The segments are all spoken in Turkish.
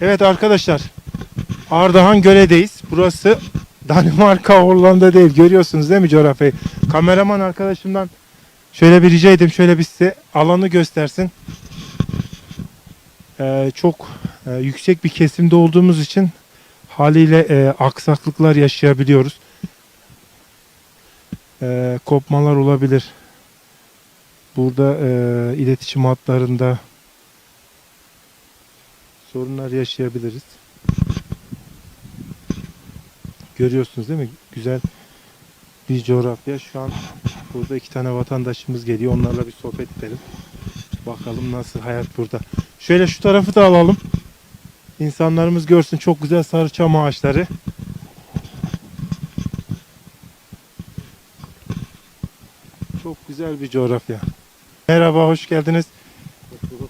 Evet arkadaşlar. Ardahan Göle'deyiz. Burası Danimarka, Hollanda değil. Görüyorsunuz değil mi coğrafyayı? Kameraman arkadaşımdan şöyle bir rica edeyim. Şöyle bir size alanı göstersin. Ee, çok e, yüksek bir kesimde olduğumuz için haliyle e, aksaklıklar yaşayabiliyoruz. E, kopmalar olabilir. Burada e, iletişim hatlarında sorunlar yaşayabiliriz. Görüyorsunuz değil mi? Güzel bir coğrafya. Şu an burada iki tane vatandaşımız geliyor. Onlarla bir sohbet edelim. Bakalım nasıl hayat burada. Şöyle şu tarafı da alalım. İnsanlarımız görsün çok güzel sarı çam ağaçları. Çok güzel bir coğrafya. Merhaba, hoş geldiniz.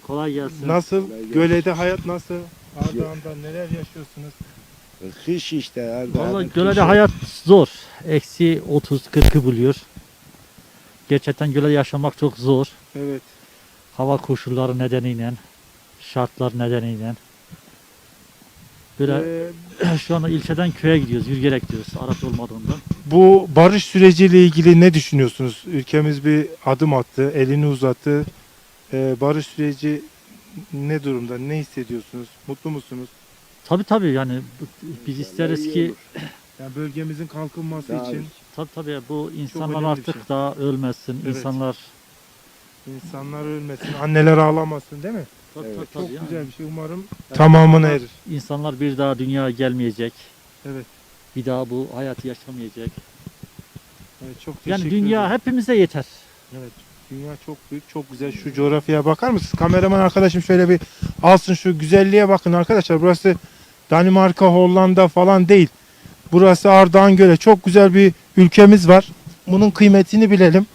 Kolay gelsin. Nasıl? Gölede hayat nasıl? Ardahan'da neler yaşıyorsunuz? Kış işte Erdoğan'ın Vallahi kışı. gölede hayat zor. Eksi 30-40'ı buluyor. Gerçekten gölede yaşamak çok zor. Evet. Hava koşulları nedeniyle, şartlar nedeniyle. Böyle Ee, şu anda ilçeden köye gidiyoruz, yürüyerek gidiyoruz araç olmadığından. bu barış süreciyle ilgili ne düşünüyorsunuz? Ülkemiz bir adım attı, elini uzattı. Ee, barış süreci ne durumda? Ne hissediyorsunuz? Mutlu musunuz? Tabi tabi yani bu- biz isteriz ki. Yani bölgemizin kalkınması Daha için tabi tabi bu insanlar önemli bir artık şey. daha ölmesin. Evet. insanlar insanlar ölmesin, anneler ağlamasın değil mi? tabii, Evet, tabii, Çok yani. güzel bir şey. Umarım Yani tamamına insanlar- erir. İnsanlar bir daha dünyaya gelmeyecek. Evet. Bir daha bu hayatı yaşamayacak. evet çok Yani teşekkür dünya ederim. hepimize yeter. Evet. Dünya çok büyük, çok güzel. Şu coğrafyaya bakar mısınız? Kameraman arkadaşım şöyle bir alsın şu güzelliğe bakın arkadaşlar. Burası Danimarka, Hollanda falan değil. Burası Ardahan Göle. Çok güzel bir ülkemiz var. Bunun kıymetini bilelim.